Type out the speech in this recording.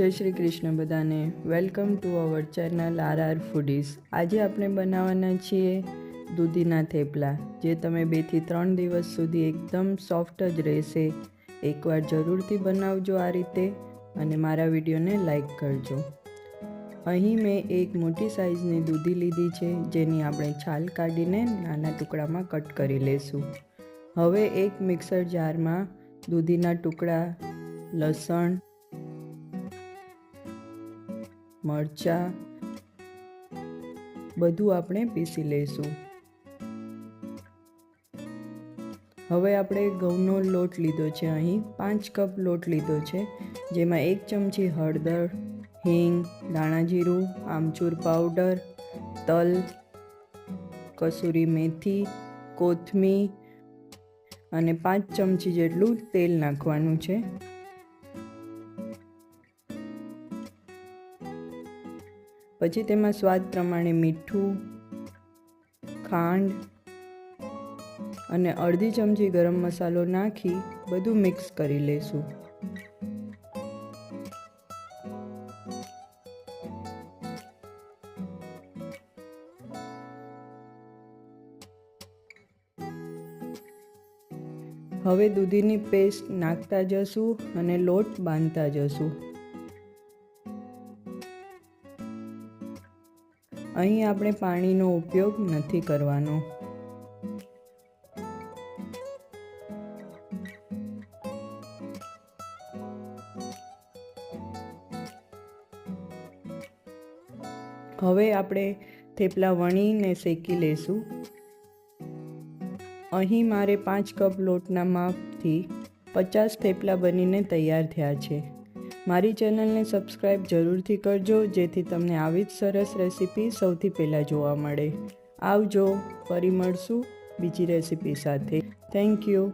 જય શ્રી કૃષ્ણ બધાને. Welcome to our channel R R foodies આજે આપણે બનાવવાના છીએ દૂધીના થેપલા, જે તમે બેથી ત્રણ દિવસ સુધી એકદમ સોફ્ટ જ રહેશે. એકવાર જરૂરથી બનાવજો આ રીતે અને મારા વિડીયોને લાઈક કરજો. અહીં મેં એક મોટી સાઇઝની દૂધી લીધી છે, જેની આપણે છાલ કાઢીને નાના ટુકડામાં કટ કરી લેશું. હવે એક મિક્સર જારમાં દૂધીના ટુકડા, લસણ મરચાં બધું આપણે પીસી લઈશું. હવે આપણે ઘઉંનો લોટ લીધો છે અહીં. પાંચ કપ લોટ લીધો છે, જેમાં એક ચમચી હળદર, હિંગ દાણા જીરું, આમચૂર પાવડર, તલ, કસૂરી મેથી કોથમીર અને પાંચ ચમચી જેટલું તેલ નાખવાનું છે. પછી તેમાં સ્વાદ પ્રમાણે મીઠું, ખાંડ અને અડધી ચમચી ગરમ મસાલો નાખી બધું મિક્સ કરી લેશું. હવે દૂધીની પેસ્ટ નાખતા જશું અને લોટ બાંધતા જશું. અહીં આપણે પાણીનો ઉપયોગ નથી કરવાનો. હવે આપણે થેપલા વણીને શેકી લેશું. અહીં મારે પાંચ કપ લોટના માપથી પચાસ થેપલા બનીને તૈયાર થયા છે. મારી ચેનલને સબસ્ક્રાઈબ જરૂરથી કરજો, જેથી તમને આવી જ સરસ રેસીપી સૌથી પહેલાં જોવા મળે. આવજો, ફરી મળશું બીજી રેસીપી સાથે. Thank you